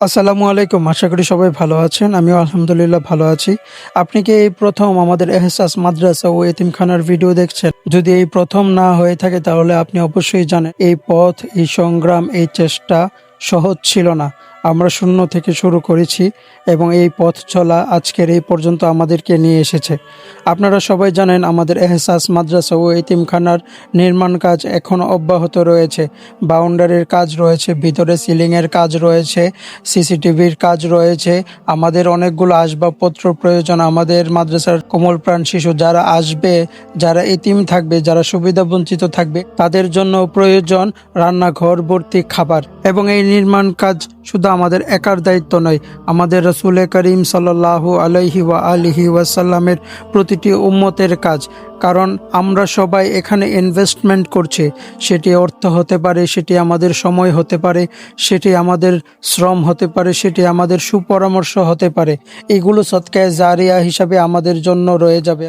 আসসালামু আলাইকুম, আশা করি সবাই ভালো আছেন, আমিও আলহামদুলিল্লাহ ভালো আছি। আপনি কি এই প্রথম আমাদের এহসাস মাদ্রাসা ও এতিমখানার ভিডিও দেখছেন? যদি এই প্রথম না হয়ে থাকে তাহলে আপনি অবশ্যই জানেন, এই পথ, এই সংগ্রাম, এই চেষ্টা সহজ ছিল না। আমরা শূন্য থেকে শুরু করেছি এবং এই পথ চলা আজকের এই পর্যন্ত আমাদেরকে নিয়ে এসেছে। আপনারা সবাই জানেন আমাদের এহসাস মাদ্রাসা ও এতিমখানার নির্মাণ কাজ এখনও অব্যাহত রয়েছে। বাউন্ডারির কাজ রয়েছে, ভিতরে সিলিংয়ের কাজ রয়েছে, সিসিটিভির কাজ রয়েছে। আমাদের অনেকগুলো আসবাবপত্র প্রয়োজন আমাদের মাদ্রাসার কোমল প্রাণ শিশু যারা আসবে, যারা এতিম থাকবে, যারা সুবিধা বঞ্চিত থাকবে, তাদের জন্য প্রয়োজন রান্নাঘর, ভর্তি খাবার এবং এই নির্মাণ কাজ শুধু আমাদের একার দায়িত্ব নয়, আমাদের রসুল করিম সাল্লাল্লাহু আলাইহি ওয়া আলিহি ওয়াসাল্লামের প্রতিটি উম্মতের কাজ। কারণ আমরা সবাই এখানে ইনভেস্টমেন্ট করছি, সেটি অর্থ হতে পারে, সেটি আমাদের সময় হতে পারে, সেটি আমাদের শ্রম হতে পারে, সেটি আমাদের সুপরামর্শ হতে পারে। এগুলো সৎকায় জারিয়া হিসাবে আমাদের জন্য রয়ে যাবে।